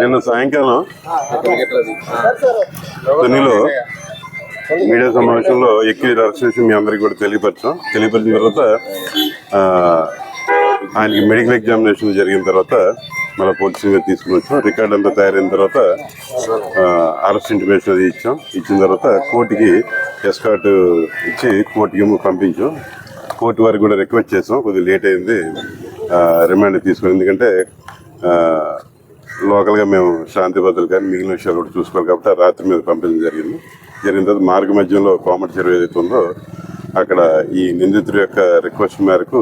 నిన్న సాయంకాలం తొనిలో మీడియా సమావేశంలో ఎక్కువ అరెస్ట్ చేసి మీ అందరికి కూడా తెలియపరచాం. తెలియపరిచిన తర్వాత ఆయనకి మెడికల్ ఎగ్జామినేషన్ జరిగిన తర్వాత మళ్ళీ పోలీసుగా తీసుకుని వచ్చాం. రికార్డ్ అంతా తయారైన తర్వాత అరెస్ట్ ఇంటిమేషన్ అది ఇచ్చాం. ఇచ్చిన తర్వాత కోర్టుకి ఎస్కాట్ ఇచ్చి కోర్టుకి పంపించాం. కోర్టు వారికి కూడా రిక్వెస్ట్ చేసాం. కొద్దిగా లేట్ అయింది. రిమాండ్ తీసుకుని ఎందుకంటే లోకల్గా మేము శాంతి భద్రతలు కానీ మిగిలిన విషయాలు కూడా చూసుకోవాలి కాబట్టి ఆ రాత్రి మీద పంపించడం జరిగింది. జరిగిన తర్వాత మార్గ మధ్యంలో కోమటి చెరువు ఏదైతే ఉందో అక్కడ ఈ నిందితుడి యొక్క రిక్వెస్ట్ మేరకు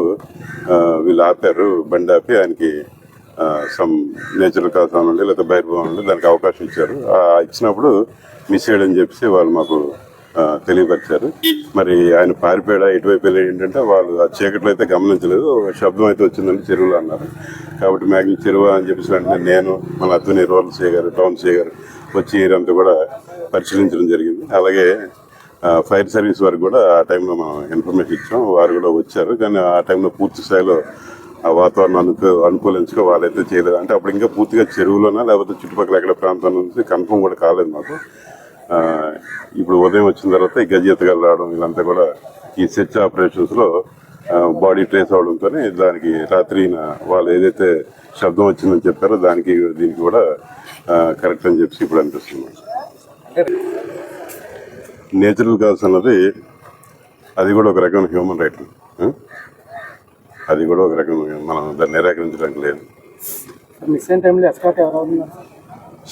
వీళ్ళు ఆపారు బండి ఆపి ఆయనకి సమ్ నేచురల్ కాజ్ నుండి లేకపోతే బయట నుండి దానికి అవకాశం ఇచ్చారు. ఇచ్చినప్పుడు మిస్ చేయడం చెప్పేసి వాళ్ళు మాకు తెలియపరిచారు. మరి ఆయన పారిపోయాడా? ఎటువైపు వెళ్ళాడు ఏంటంటే వాళ్ళు ఆ చీకట్లో అయితే గమనించలేదు. శబ్దం అయితే వచ్చిందని చెరువులో అన్నారు. కాబట్టి మ్యాగ్ని చెరువు అని చెప్పేసి వెంటనే నేను మన అత్తుని రూరల్ సీ గారు టౌన్ సీ గారు వచ్చి ఏరంతా కూడా పరిశీలించడం జరిగింది. అలాగే ఫైర్ సర్వీస్ వారికి కూడా ఆ టైంలో మనం ఇన్ఫర్మేషన్ ఇచ్చాం. వారు కూడా వచ్చారు. కానీ ఆ టైంలో పూర్తి స్థాయిలో ఆ వాతావరణం అనుకూ అనుకూలించుకో వాళ్ళైతే చేయలేదు. అంటే అప్పుడు ఇంకా పూర్తిగా చెరువులోనా లేకపోతే చుట్టుపక్కల ఎక్కడ ప్రాంతం నుంచి కన్ఫర్మ్ కూడా కాలేదు మాకు. ఇప్పుడు ఉదయం వచ్చిన తర్వాత ఈ గజెత్తగాలు రావడం వీళ్ళంతా కూడా ఈ సెర్చ్ ఆపరేషన్స్లో బాడీ ట్రేస్ అవడంతో దానికి రాత్రి వాళ్ళు ఏదైతే శబ్దం వచ్చిందని చెప్పారో దానికి దీనికి కూడా కరెక్ట్ అని చెప్పి ఇప్పుడు అనిపిస్తుంది. నేచురల్ కాల్స్ అన్నది అది కూడా ఒక రకమైన హ్యూమన్ రైట్. అది కూడా ఒక రకమైన మనం దాన్ని నిరాకరించడానికి లేదు. ఉన్నారు?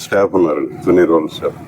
స్టాఫ్ ఉన్నారండి తుని రోల్ స్టాఫ్.